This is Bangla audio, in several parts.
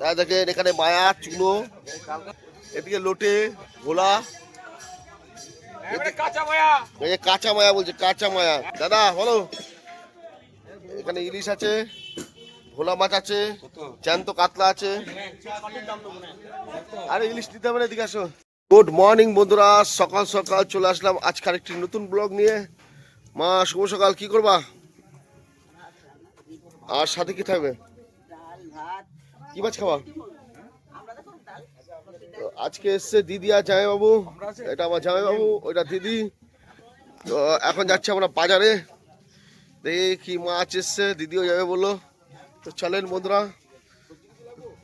তাই দেখেন এখানে মায়া চুনো এদিকে লোটে ভোলা কাঁচা মায়া। কাঁচা মায়া বলছে কাঁচা মায়া। দাদা বলো। এখানে ইলিশ আছে ভোলা মাছ আছে জ্যান্ত কাতলা আছে। আরে ইলিশ দিতে হবে না এদিকে আসো। গুড মর্নিং বন্ধুরা। সকাল সকাল চলে আসলাম। আজকাল একটি নতুন ব্লগ নিয়ে। মা শুভ সকাল। কি করবা? আর সাথে কি থাকবে? কি মাছ খাওয়া তো আজকে এসছে দিদি আর জামাইবাবু। এটা আমার জামাইবাবু, ওইটা দিদি। তো এখন যাচ্ছি আমরা বাজারে। দেখি কি মাছ এসছে, দিদিও যাবে বলল। তো চলেন বন্ধুরা।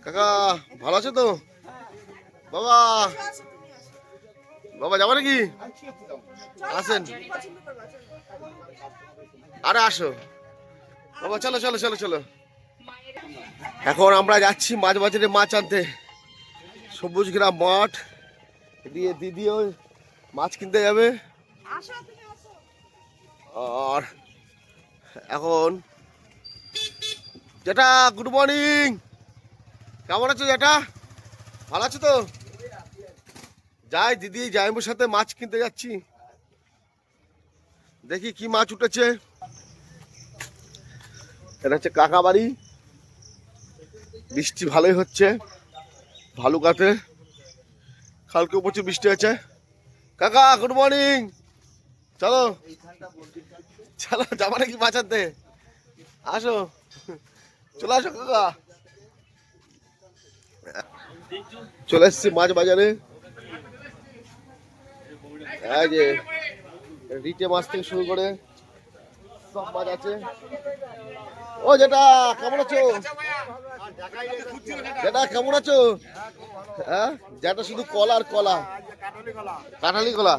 কাকা, ভালো আছে তো? বাবা বাবা যাব নাকি? আসেন। আরে আসো। বাবা, চলো চলো চলো চলো। এখন আমরা যাচ্ছি মাছ বাজারে মাছ আনতে। সবুজ গ্রাম মাঠ। দিয়ে দিদিও মাছ কিনতে যাবে। আর এখন যেটা গুড মর্নিং কেমন আছো যেটা ভালো আছো তো? যাই দিদি জাইমুর সাথে মাছ কিনতে যাচ্ছি। দেখি কি মাছ উঠেছে। এটা হচ্ছে কাকা বাড়ি বৃষ্টি ভালোই হচ্ছে ভালুকাতে কালকেও প্রচুর বৃষ্টি হয়েছে। কাকা গুড মর্নিং চলো। চলো, যাবা নাকি বাঁচাতে আসো। চলে আসো কাকা। চলে এসছি মাছ বাজারে। এই যে, রিটে মাছ থেকে শুরু করে সব মাছ আছে। ও যেটা কেমন আছো? যেটা কেমন আছো? হ্যাঁ? যেটা শুধু কলা আর কলা। কাঁঠালি কলা?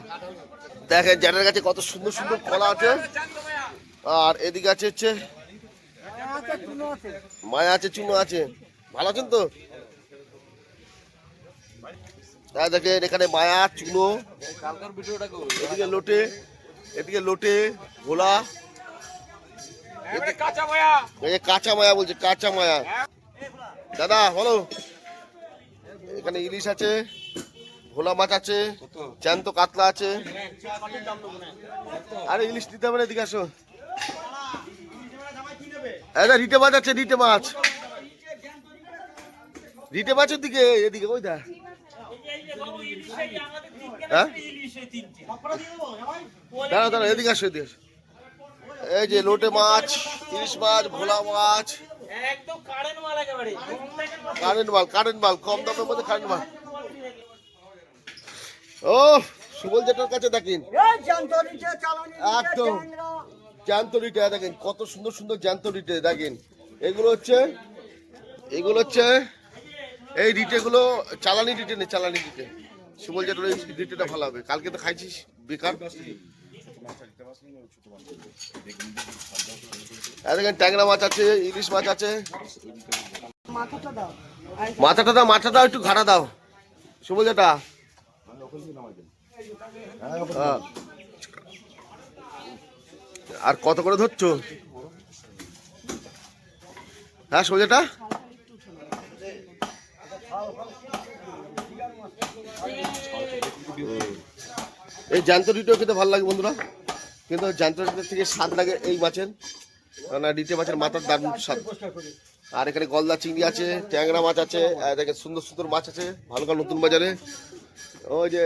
দেখেন জ্যাটার কাছে কত সুন্দর সুন্দর কলা আছে। আর এদিকে আছে হচ্ছে মায়া আছে চুনো আছে। ভালো আছেন তো? তাই দেখেন এখানে মায়া চুনো এদিকে লোটে এদিকে লোটে ভোলা। কাঁচা মায়া বলছে কাঁচা মায়া। দাদা, বলো। এখানে ইলিশ আছে, ভোলা মাছ আছে চ্যান্ত কাতলা আছে। আরে, ইলিশ দিতে হবে এদিকে আসো। যে, রিটে মাছ আছে, রিটে মাছ। রিটে মাছের দিকে এদিকে, ওই দা হ্যাঁ? দাঁড়া দাঁড়া এদিকে আসো এদিকে আসো। এই যে, লোটে মাছ, ইলিশ মাছ, ভোলা মাছ। একদম কারেন্ট মাল একেবারে। কারেন্ট মাল কারেন্ট মাল কম দামের মধ্যে কারেন্ট মাল। ও সুবল জেটার কাছে দেখেন। একদম। জ্যান্ত রিটে দেখেন কত সুন্দর সুন্দর জ্যান্ত রিটে দেখেন। এগুলো হচ্ছে এগুলো হচ্ছে এই রিটেগুলো চালানি রিটে নেই চালানি রিটে। সুবল জেটার এই রিটেটা ভালো হবে। কালকে তো খাইছিস বেকার? দেখেন ট্যাংরা মাছ আছে ইলিশ মাছ আছে। মাথাটা দাও। মাথাটা একটু ঘাড়া দাও। সুবল জেটা হ্যাঁ। আর কত করে ধরছো? হ্যাঁ সোজাটা এই জ্যান্ত ডিটেও খেতে ভালো লাগে বন্ধুরা। কিন্তু ডিটের থেকে স্বাদ লাগে এই মাছের। কারণ ডিটে মাছের মাথার দারুণ স্বাদ। আর এখানে গলদা চিংড়ি আছে ট্যাংরা মাছ আছে দেখে সুন্দর সুন্দর মাছ আছে ভালুকা নতুন বাজারে। ওই যে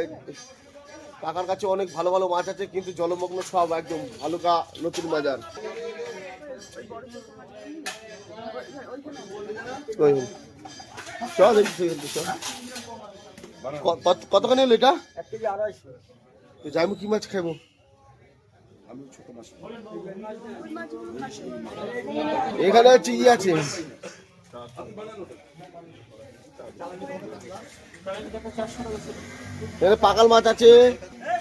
কাকার কাছে অনেক ভালো ভালো মাছ আছে কিন্তু জলমগ্ন সব একদম ভালুকা নতুন বাজার। কতখানি হলো এটা? যাইমু কি মাছ খাইবো এখানে হচ্ছে ই আছে। এখানে পাকাল মাছ আছে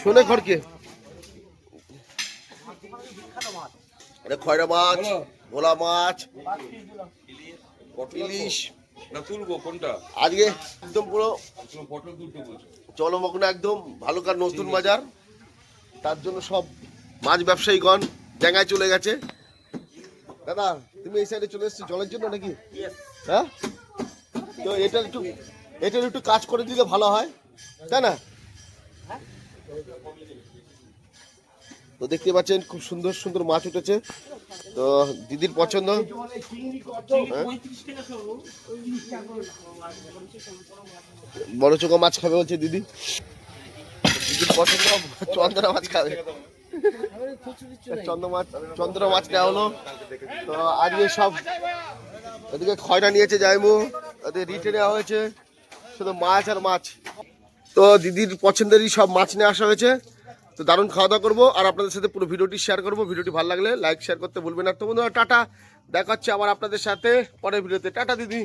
শোনে খড়কে। এটা খয়রা মাছ ভোলা মাছ ইলিশ। না তুলবো কোনটা? আজকে একদম পুরো জলমগ্ন একদম ভালুকার নতুন বাজার। তার জন্য সব মাছ ব্যবসায়ীগণ ডেঙ্গায় চলে গেছে। দাদা তুমি এই সাইডে চলে এসছো জলের জন্য নাকি? হ্যাঁ? তো এটা একটু এটার একটু কাজ করে দিলে ভালো হয় তাই না? তো দেখতে পাচ্ছেন খুব সুন্দর সুন্দর মাছ উঠেছে। তো দিদির পছন্দ। হ্যাঁ? বড় চোখো মাছ খাবে বলছে দিদি। দিদির পছন্দ চন্দনা মাছ খাবে। চন্দ্র মাছ চন্দ্র মাছ নেওয়া হলো। তো আজকে সব এদিকে খয়রা নিয়েছে জাইমু ওদের রিটে নেওয়া হয়েছে, শুধু মাছ আর মাছ। তো দিদির পছন্দেরই সব মাছ নিয়ে আসা হয়েছে। তো দারুণ খাওয়া দাওয়া করব, আর আপনাদের সাথে পুরো ভিডিওটি শেয়ার করব। ভিডিওটি ভালো লাগলে লাইক শেয়ার করতে ভুলবেন না। তো বন্ধুরা, টাটা। দেখা হচ্ছে আবার আপনাদের সাথে পরের ভিডিওতে। টাটা, দিদি।